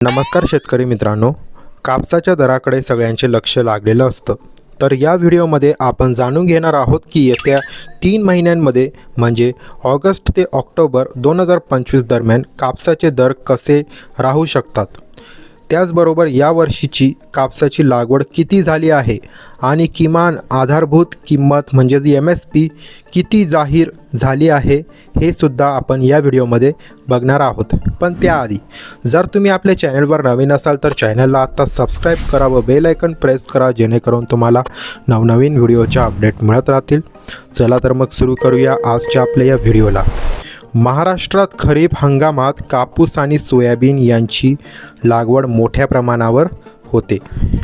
नमस्कार शेतकरी मित्रांनो कापसाच्या दराकडे सगळ्यांचे लक्ष लागलेलं असतं. तर या व्हिडिओमध्ये आपण जाणून घेणार आहोत की येत्या तीन महिन्यांमध्ये म्हणजे ऑगस्ट ते ऑक्टोबर दोन हजार पंचवीस दरम्यान कापसाचे दर कसे राहू शकतात. त्याचबरोबर या वर्षीची कापसाची लागवड किती झाली आहे आणि किमान आधारभूत किंमत म्हणजेच एम एस पी किती जाहीर झाली आहे हे सुद्धा आपण या व्हिडिओमध्ये बघणार आहोत. पण त्याआधी जर तुम्ही आपल्या चॅनलवर नवीन असाल तर चॅनलला आत्ता सबस्क्राईब करा व बेल प्रेस करा जेणेकरून तुम्हाला नवनवीन व्हिडिओच्या अपडेट मिळत राहतील. चला तर मग सुरू करूया आजच्या आपल्या या व्हिडिओला. महाराष्ट्रात खरीप हंगामात कापूस आणि सोयाबीन यांची लागवड मोठ्या प्रमाणावर होते.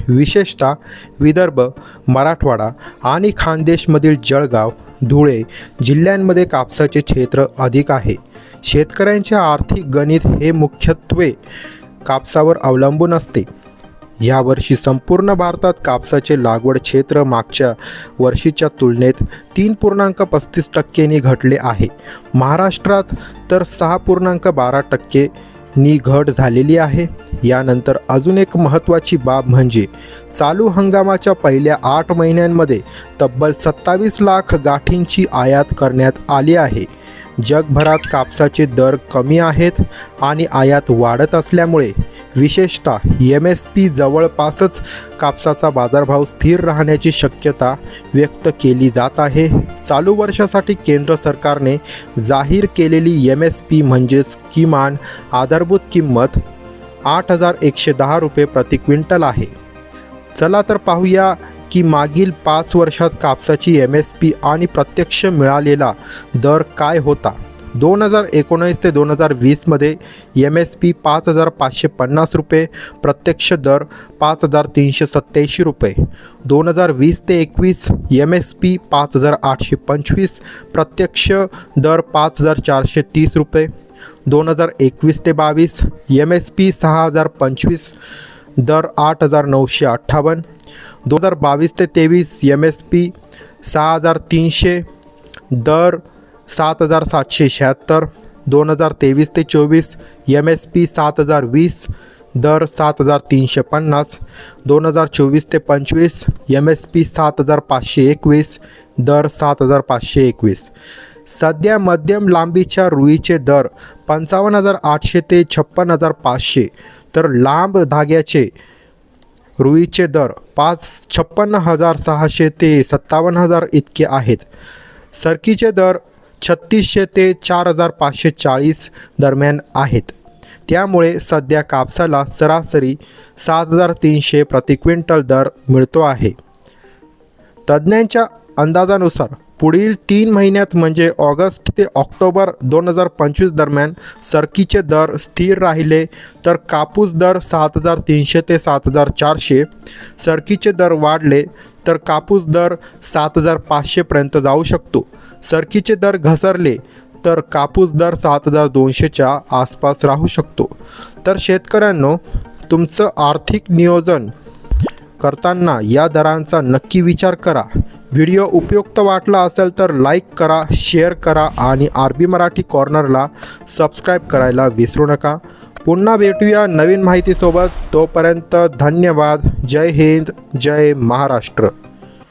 विशेषतः विदर्भ मराठवाडा आणि खानदेशमधील जळगाव धुळे जिल्ह्यांमध्ये कापसाचे क्षेत्र अधिक आहे. शेतकऱ्यांचे आर्थिक गणित हे मुख्यत्वे कापसावर अवलंबून असते. यावर्षी संपूर्ण भारतात कापसाचे लागवड क्षेत्र मागच्या वर्षीच्या तुलनेत तीन पूर्णांक पस्तीस टक्केनी घटले आहे. महाराष्ट्रात तर सहा पूर्णांक बारा टक्के नी घट झालेली आहे. यानंतर अजून एक महत्त्वाची बाब म्हणजे चालू हंगामाच्या पहिल्या आठ महिन्यांमध्ये तब्बल सत्तावीस लाख गाठींची आयात करण्यात आली आहे. जगभरात कापसाचे दर कमी आहेत आणि आयात वाढत असल्यामुळे विशेषतः एम एस पी जवळपासच कापसाचा बाजारभाव स्थिर राहण्याची शक्यता व्यक्त केली जात आहे. चालू वर्षासाठी केंद्र सरकारने जाहीर केलेली एम एस पी म्हणजेच किमान आधारभूत किंमत आठ हजार एकशे दहा रुपये प्रति क्विंटल आहे. चला तर पाहूया की मागील पाच वर्षात कापसाची एम एस पी आणि प्रत्यक्ष मिळालेला दर काय होता. दोन हजार एकोणीस ते दोन हजार वीसमध्ये एम एस पी पाच हजार पाचशे पन्नास रुपये प्रत्यक्ष दर पाच हजार तीनशे सत्त्याऐंशी रुपये. दोन हजार वीस ते एकवीस एम एस पी पाच हजार आठशे पंचवीस प्रत्यक्ष दर पाच हजार चारशे तीस रुपये. दोन हजार एकवीस ते बावीस एम एस पी सहा हजार पंचवीस दर आठ हजार नऊशे अठ्ठावन्न. दोन हजार बावीस ते तेवीस एम एस पी सहा हजार तीनशे दर सात हजार सातशे शहात्तर दोन हजार तेवीस ते चोवीस एम एस पी सात हजार वीस दर सात हजार तीनशे पन्नास दोन हजार चोवीस ते पंचवीस एम एस पी सात हजार पाचशे एकवीस दर सात हजार पाचशे एकवीस. सध्या मध्यम लांबीच्या रुईचे दर पंचावन्न हजार आठशे ते छप्पन हजार पाचशे तर लांब धाग्याचे रुईचे दर पाच छप्पन्न हजार सहाशे ते सत्तावन्न हजार इतके आहेत. सरकीचे दर छत्तीसशे ते चार हजार पाचशे चाळीस दरम्यान आहेत. त्यामुळे सध्या कापसाला सरासरी सात हजार तीनशे प्रति क्विंटल दर मिळतो आहे. तज्ज्ञांच्या अंदाजानुसार पुढील तीन महिन्यात म्हणजे ऑगस्ट ते ऑक्टोबर दोन हजार पंचवीस दरम्यान सरकीचे दर स्थिर राहिले तर कापूस दर सात हजार तीनशे ते सात हजार चारशे सरकीचे दर वाढले तर कापूस दर सात हजार पाचशेपर्यंत जाऊ शकतो. सरकीचे दर घसरले तर कापूस दर सात हजार दोनशेच्या आसपास राहू शकतो. तर शेतकऱ्यांनो तुमचं आर्थिक नियोजन करताना या दरांचा नक्की विचार करा. व्हिडिओ उपयुक्त वाटला असेल तर लाईक करा शेअर करा आणि आर बी मराठी कॉर्नरला सबस्क्राईब करायला विसरू नका. पुन्हा भेटूया नवीन माहितीसोबत. तोपर्यंत धन्यवाद. जय हिंद. जय महाराष्ट्र.